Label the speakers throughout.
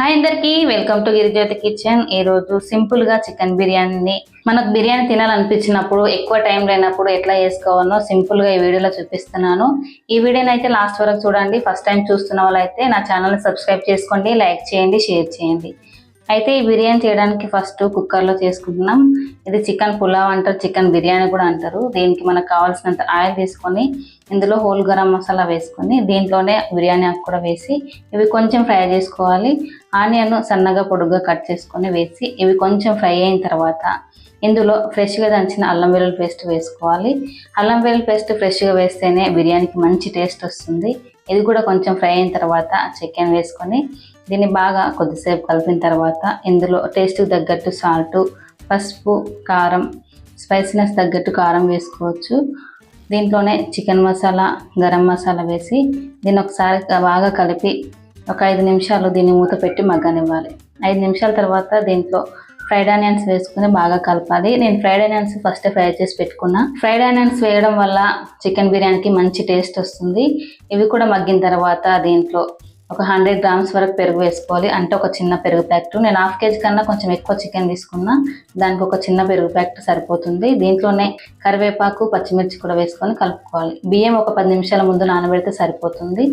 Speaker 1: Hi అందరికీ welcome to Girijyothi kitchen. ఈ రోజు చికెన్ బిర్యానీని మనకు బిర్యానీ తినాలనిపించినప్పుడు ఎక్కువ టైం లేనప్పుడు ఎట్లా చేసుకోవాలో సింపుల్గా ఈ వీడియోలో చూపిస్తున్నాను. ఈ వీడియోని అయితే లాస్ట్ వరకు చూడండి. ఫస్ట్ టైం చూస్తున్న వాళ్ళైతే నా ఛానల్ని సబ్స్క్రైబ్ చేసుకోండి లైక్ చేయండి షేర్ చేయండి. అయితే ఈ బిర్యానీ చేయడానికి ఫస్ట్ కుక్కర్లో చేసుకుంటున్నాం. ఇది చికెన్ పులావ్ అంటారు చికెన్ బిర్యానీ కూడా అంటారు. దీనికి మనకు కావాల్సినంత ఆయిల్ తీసుకొని ఇందులో హోల్ గరం మసాలా వేసుకొని దీంట్లోనే బిర్యానీ ఆకు కూడా వేసి ఇవి కొంచెం ఫ్రై చేసుకోవాలి. ఆనియన్ సన్నగా పొడుగ్గా కట్ చేసుకొని వేసి ఇవి కొంచెం ఫ్రై అయిన తర్వాత ఇందులో ఫ్రెష్గా దంచిన అల్లం వెల్లుల్లి పేస్ట్ వేసుకోవాలి. అల్లం వెల్లుల్లి పేస్ట్ ఫ్రెష్గా వేస్తేనే బిర్యానీకి మంచి టేస్ట్ వస్తుంది. ఇది కూడా కొంచెం ఫ్రై అయిన తర్వాత చికెన్ వేసుకొని దీన్ని బాగా కొద్దిసేపు కలిపిన తర్వాత ఇందులో టేస్ట్కి తగ్గట్టు సాల్ట్ పసుపు కారం స్పైసీనెస్ తగ్గట్టు కారం వేసుకోవచ్చు. దీంట్లోనే చికెన్ మసాలా గరం మసాలా వేసి దీన్ని ఒకసారి బాగా కలిపి ఒక ఐదు నిమిషాలు దీన్ని మూత పెట్టి మగ్గనివ్వాలి. ఐదు నిమిషాల తర్వాత దీంట్లో ఫ్రైడ్ ఆనియన్స్ వేసుకుని బాగా కలపాలి. నేను ఫ్రైడ్ ఆనియన్స్ ఫస్ట్ ఫ్రై చేసి పెట్టుకున్నా. ఫ్రైడ్ ఆనియన్స్ వేయడం వల్ల చికెన్ బిర్యానీకి మంచి టేస్ట్ వస్తుంది. ఇవి కూడా మగ్గిన తర్వాత దీంట్లో ఒక హండ్రెడ్ గ్రామ్స్ వరకు పెరుగు వేసుకోవాలి. అంటే ఒక చిన్న పెరుగు ప్యాకెట్. నేను హాఫ్ కేజీ కన్నా కొంచెం ఎక్కువ చికెన్ తీసుకున్నా. దానికి ఒక చిన్న పెరుగు ప్యాకెట్ సరిపోతుంది. దీంట్లోనే కరివేపాకు పచ్చిమిర్చి కూడా వేసుకొని కలుపుకోవాలి. బియ్యం ఒక పది నిమిషాల ముందు నానబెడితే సరిపోతుంది.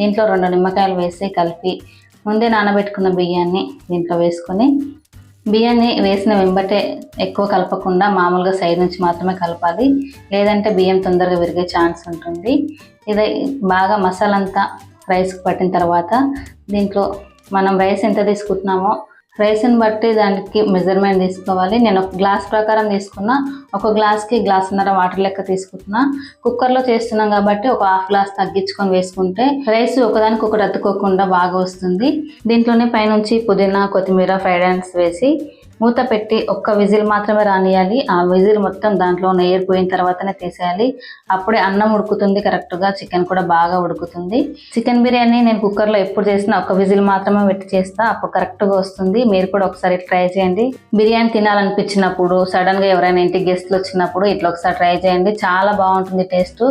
Speaker 1: దీంట్లో రెండు నిమ్మకాయలు వేసి కలిపి ముందే నానబెట్టుకున్న బియ్యాన్ని దీంట్లో వేసుకొని బియ్యాన్ని వేసిన వెంబటే ఎక్కువ కలపకుండా మామూలుగా సైడ్ నుంచి మాత్రమే కలపాలి. లేదంటే బియ్యం తొందరగా విరిగే ఛాన్స్ ఉంటుంది. ఇది బాగా మసాలంతా రైస్కి పట్టిన తర్వాత దీంట్లో మనం రైస్ ఎంత తీసుకుంటున్నామో రైస్ని బట్టి దానికి మెజర్మెంట్ తీసుకోవాలి. నేను ఒక గ్లాస్ ప్రకారం తీసుకున్నా ఒక గ్లాస్కి గ్లాసున్నర వాటర్ లెక్క తీసుకుంటున్నా. కుక్కర్లో చేస్తున్నాం కాబట్టి ఒక హాఫ్ గ్లాస్ తగ్గించుకొని వేసుకుంటే రైస్ ఒకదానికి ఒకటి అతుక్కోకుండా బాగా వస్తుంది. దీంట్లోనే పైనుంచి పుదీనా కొత్తిమీర ఫ్రైడ్ రైస్ వేసి మూత పెట్టి ఒక్క విజిల్ మాత్రమే రానియాలి. ఆ విజిల్ మొత్తం దాంట్లో ఎయిర్ పోయిన తర్వాతనే తీసేయాలి. అప్పుడే అన్నం ఉడుకుతుంది కరెక్ట్గా చికెన్ కూడా బాగా ఉడుకుతుంది. చికెన్ బిర్యానీ నేను కుక్కర్లో ఎప్పుడు చేసినా ఒక విజిల్ మాత్రమే పెట్టి చేస్తా. అప్పుడు కరెక్ట్గా వస్తుంది. మీరు కూడా ఒకసారి ట్రై చేయండి. బిర్యానీ తినాలనిపించినప్పుడు సడన్గా ఎవరైనా ఇంటికి గెస్ట్లు వచ్చినప్పుడు ఇట్లా ఒకసారి ట్రై చేయండి. చాలా బాగుంటుంది టేస్ట్.